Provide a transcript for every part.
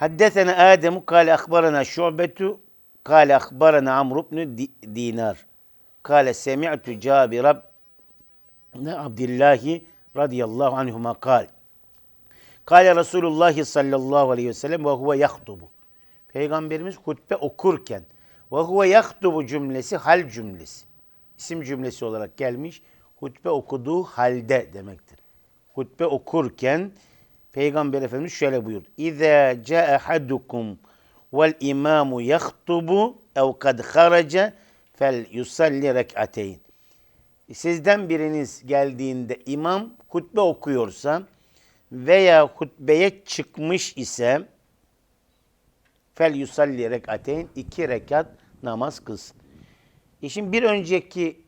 Adem kâle akbarana şu'betu kâle akbarana Amr ibn Di- Dinar. Kâle semi'tu Cabir ibn Abdillahi radıyallahu anhuma kâle. Kâle Resulullah sallallahu aleyhi ve sellem ve huve yahtubu. Peygamberimiz hutbe okurken ve huve yahtubu cümlesi hal cümlesi. İsim cümlesi olarak gelmiş. Hutbe okuduğu halde demektir. Hutbe okurken Peygamber Efendimiz şöyle buyurdu. İza caa ahadukum vel imamu yahtubu ev kad haraca fel yusalli rek'ateyn. Sizden biriniz geldiğinde imam hutbe okuyorsa veya hutbeye çıkmış ise fel yusalli rek'ateyn iki rekat namaz kılsın. E şimdi bir önceki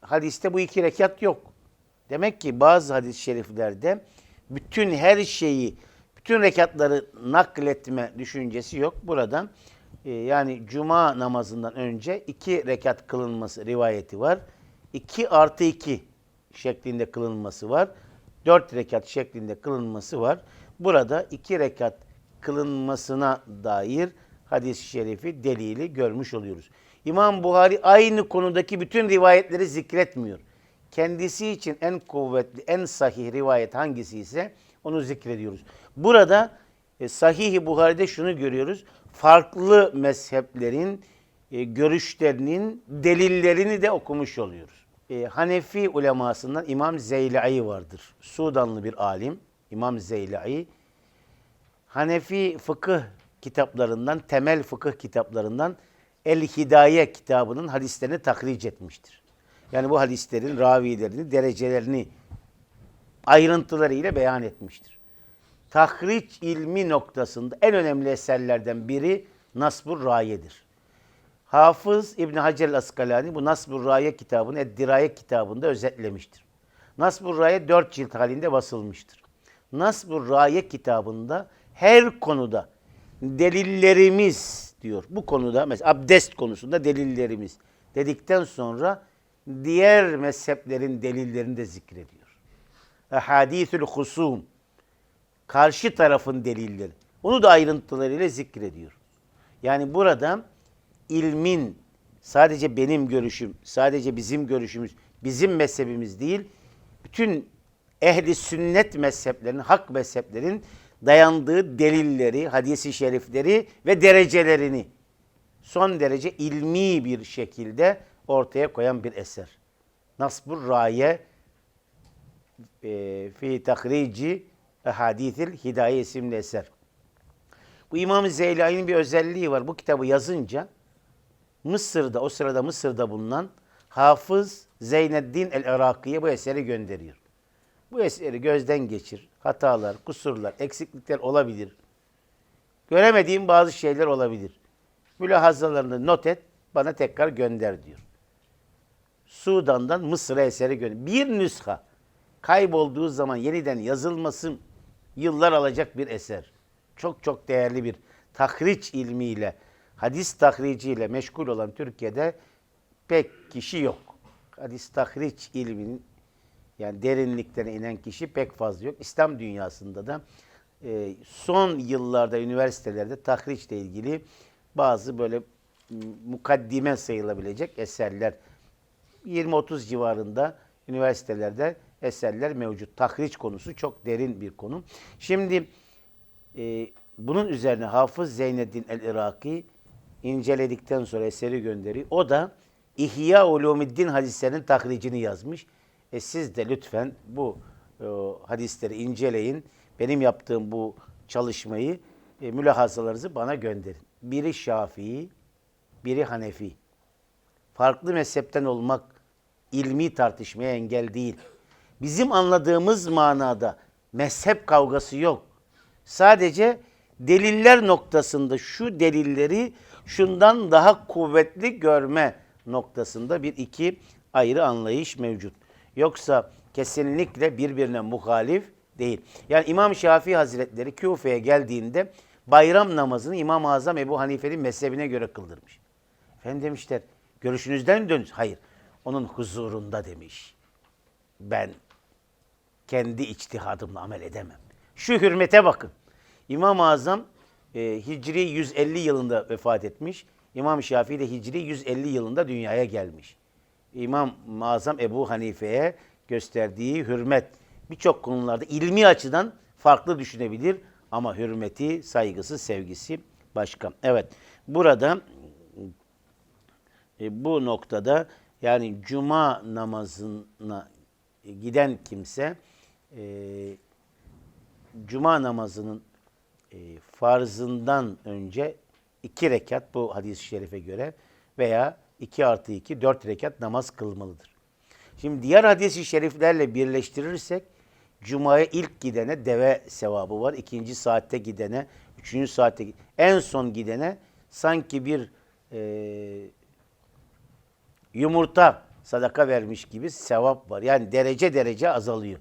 hadiste bu iki rekat yok. Demek ki bazı hadis-i şeriflerde bütün her şeyi, bütün rekatları nakletme düşüncesi yok. Buradan e, yani cuma namazından önce iki rekat kılınması rivayeti var. 2 artı 2 şeklinde kılınması var. 4 rekat şeklinde kılınması var. Burada iki rekat kılınmasına dair hadis-i şerifi delili görmüş oluyoruz. İmam Buhari aynı konudaki bütün rivayetleri zikretmiyor. Kendisi için en kuvvetli, en sahih rivayet hangisi ise onu zikrediyoruz. Burada e, Sahih-i Buhari'de şunu görüyoruz. Farklı mezheplerin e, görüşlerinin delillerini de okumuş oluyoruz. E, Hanefi ulemasından İmam Zeylai vardır. Sudanlı bir alim. İmam Zeylai. Hanefi fıkıh kitaplarından, temel fıkıh kitaplarından El Hidaye kitabının hadislerini tahric etmiştir. Yani bu hadislerin ravilerini, derecelerini ayrıntılarıyla beyan etmiştir. Tahric ilmi noktasında en önemli eserlerden biri Nasbur Raye'dir. Hafız İbn Hacer el-Askalani bu Nasbur Raye kitabını Eddiraye kitabında özetlemiştir. Nasbur Raye dört cilt halinde basılmıştır. Nasbur Raye kitabında her konuda delillerimiz diyor. Bu konuda mesela abdest konusunda delillerimiz dedikten sonra diğer mezheplerin delillerini de zikrediyor. Hadisül husum karşı tarafın delilleri. Onu da ayrıntılarıyla zikrediyor. Yani burada ilmin sadece benim görüşüm, sadece bizim görüşümüz, bizim mezhebimiz değil, bütün ehli sünnet mezheplerinin, hak mezheplerin dayandığı delilleri, hadisi şerifleri ve derecelerini son derece ilmi bir şekilde ortaya koyan bir eser. Nasbur Raye e, fi tahrici Ehadithil Hidaye isimli eser. Bu İmam-ı Zeylani'nin bir özelliği var. Bu kitabı yazınca Mısır'da, o sırada Mısır'da bulunan Hafız Zeyneddin el-Iraki'ye bu eseri gönderiyor. Bu eseri gözden geçir. Hatalar, kusurlar, eksiklikler olabilir. Göremediğim bazı şeyler olabilir. Mülahazalarını not et, bana tekrar gönder diyor. Sudan'dan Mısır'a eseri gönder. Bir nüsha kaybolduğu zaman yeniden yazılması yıllar alacak bir eser. Çok çok değerli bir tahriç ilmiyle, hadis tahriciyle meşgul olan Türkiye'de pek kişi yok. Hadis tahriç ilminin yani derinliklerine inen kişi pek fazla yok. İslam dünyasında da e, son yıllarda üniversitelerde tahriçle ilgili bazı böyle mukaddime sayılabilecek eserler 20-30 civarında üniversitelerde eserler mevcut. Tahriç konusu çok derin bir konu. Şimdi e, bunun üzerine Hafız Zeyneddin el-Iraki inceledikten sonra eseri gönderiyor. O da İhya Ulumiddin hadislerinin tahricini yazmış. E siz de lütfen bu e, hadisleri inceleyin. Benim yaptığım bu çalışmayı, e, mülahazalarınızı bana gönderin. Biri Şafii, biri Hanefi. Farklı mezhepten olmak ilmi tartışmaya engel değil. Bizim anladığımız manada mezhep kavgası yok. Sadece deliller noktasında şu delilleri şundan daha kuvvetli görme noktasında bir iki ayrı anlayış mevcut. Yoksa kesinlikle birbirine muhalif değil. Yani İmam Şafii Hazretleri Küfe'ye geldiğinde bayram namazını İmam-ı Azam Ebu Hanife'nin mezhebine göre kıldırmış. Efendim demişler, görüşünüzden mi döndünüz? Hayır, onun huzurunda demiş. Ben kendi içtihadımla amel edemem. Şu hürmete bakın. İmam-ı Azam e, Hicri 150 yılında vefat etmiş. İmam Şafii de Hicri 150 yılında dünyaya gelmiş. İmam Azam Ebu Hanife'ye gösterdiği hürmet birçok konularda ilmi açıdan farklı düşünebilir ama hürmeti, saygısı, sevgisi başka. Evet. Burada e, bu noktada yani cuma namazına giden kimse e, cuma namazının e, farzından önce iki rekat bu hadis-i şerife göre veya 2 artı 2 dört rekat namaz kılmalıdır. Şimdi diğer hadis-i şeriflerle birleştirirsek Cuma'ya ilk gidene deve sevabı var. ikinci saatte gidene, üçüncü saatte en son gidene sanki bir e, yumurta sadaka vermiş gibi sevap var. Yani derece derece azalıyor.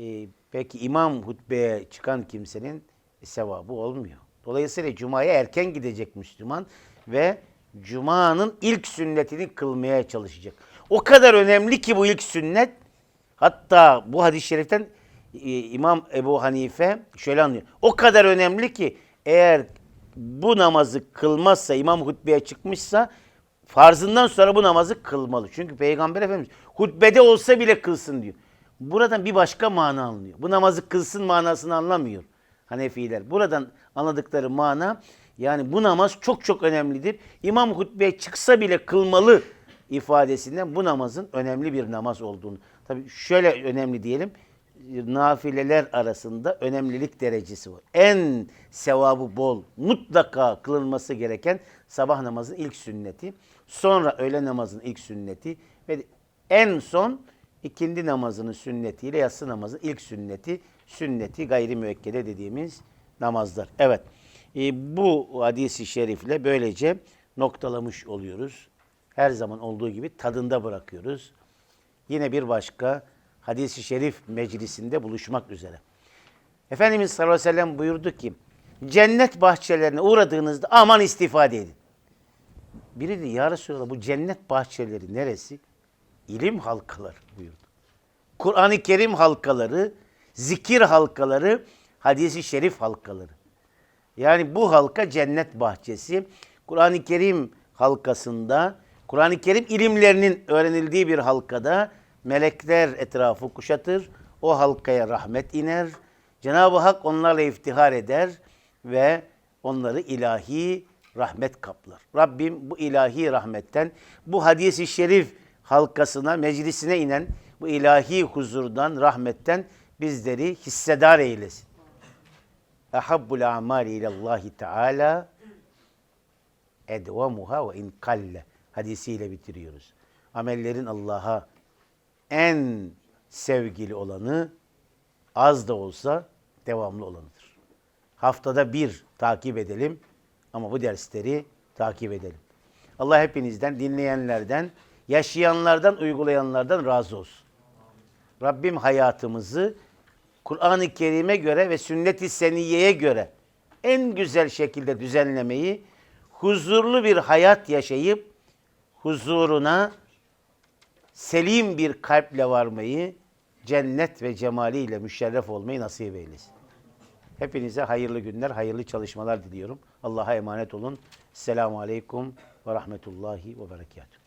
Ee, peki imam hutbeye çıkan kimsenin sevabı olmuyor. Dolayısıyla Cuma'ya erken gidecek Müslüman ve Cuma'nın ilk sünnetini kılmaya çalışacak. O kadar önemli ki bu ilk sünnet. Hatta bu hadis-i şeriften e, İmam Ebu Hanife şöyle anlıyor. O kadar önemli ki eğer bu namazı kılmazsa, imam hutbeye çıkmışsa farzından sonra bu namazı kılmalı. Çünkü Peygamber Efendimiz hutbede olsa bile kılsın diyor. Buradan bir başka mana anlıyor. Bu namazı kılsın manasını anlamıyor Hanefiler. Buradan anladıkları mana yani bu namaz çok çok önemlidir. İmam hutbeye çıksa bile kılmalı ifadesinden bu namazın önemli bir namaz olduğunu. Tabii şöyle önemli diyelim nafileler arasında önemlilik derecesi var. En sevabı bol, mutlaka kılınması gereken sabah namazının ilk sünneti, sonra öğle namazının ilk sünneti ve en son ikindi namazının sünnetiyle yatsı namazının ilk sünneti, sünneti gayri müekkede dediğimiz namazlar. Evet, e, bu hadisi şerifle böylece noktalamış oluyoruz. Her zaman olduğu gibi tadında bırakıyoruz. Yine bir başka hadisi şerif meclisinde buluşmak üzere. Efendimiz sallallahu aleyhi ve sellem buyurdu ki, cennet bahçelerine uğradığınızda aman istifade edin. Biri de ya Resulallah bu cennet bahçeleri neresi? İlim halkaları buyurdu. Kur'an-ı Kerim halkaları, zikir halkaları, hadisi şerif halkaları. Yani bu halka cennet bahçesi. Kur'an-ı Kerim halkasında, Kur'an-ı Kerim ilimlerinin öğrenildiği bir halkada melekler etrafı kuşatır. O halkaya rahmet iner. Cenab-ı Hak onlarla iftihar eder ve onları ilahi rahmet kaplar. Rabbim bu ilahi rahmetten, bu hadisi şerif halkasına, meclisine inen bu ilahi huzurdan, rahmetten bizleri hissedar eylesin. Ehabbul amali ilallahi teala edvamuha ve in kalle hadisiyle bitiriyoruz. Amellerin Allah'a en sevgili olanı az da olsa devamlı olanıdır. Haftada bir takip edelim ama bu dersleri takip edelim. Allah hepinizden, dinleyenlerden, yaşayanlardan, uygulayanlardan razı olsun. Rabbim hayatımızı Kur'an-ı Kerim'e göre ve sünnet-i seniyeye göre en güzel şekilde düzenlemeyi, huzurlu bir hayat yaşayıp huzuruna selim bir kalple varmayı, cennet ve cemaliyle müşerref olmayı nasip eylesin. Hepinize hayırlı günler, hayırlı çalışmalar diliyorum. Allah'a emanet olun. Selamun Aleyküm ve Rahmetullahi ve Berekatuhu.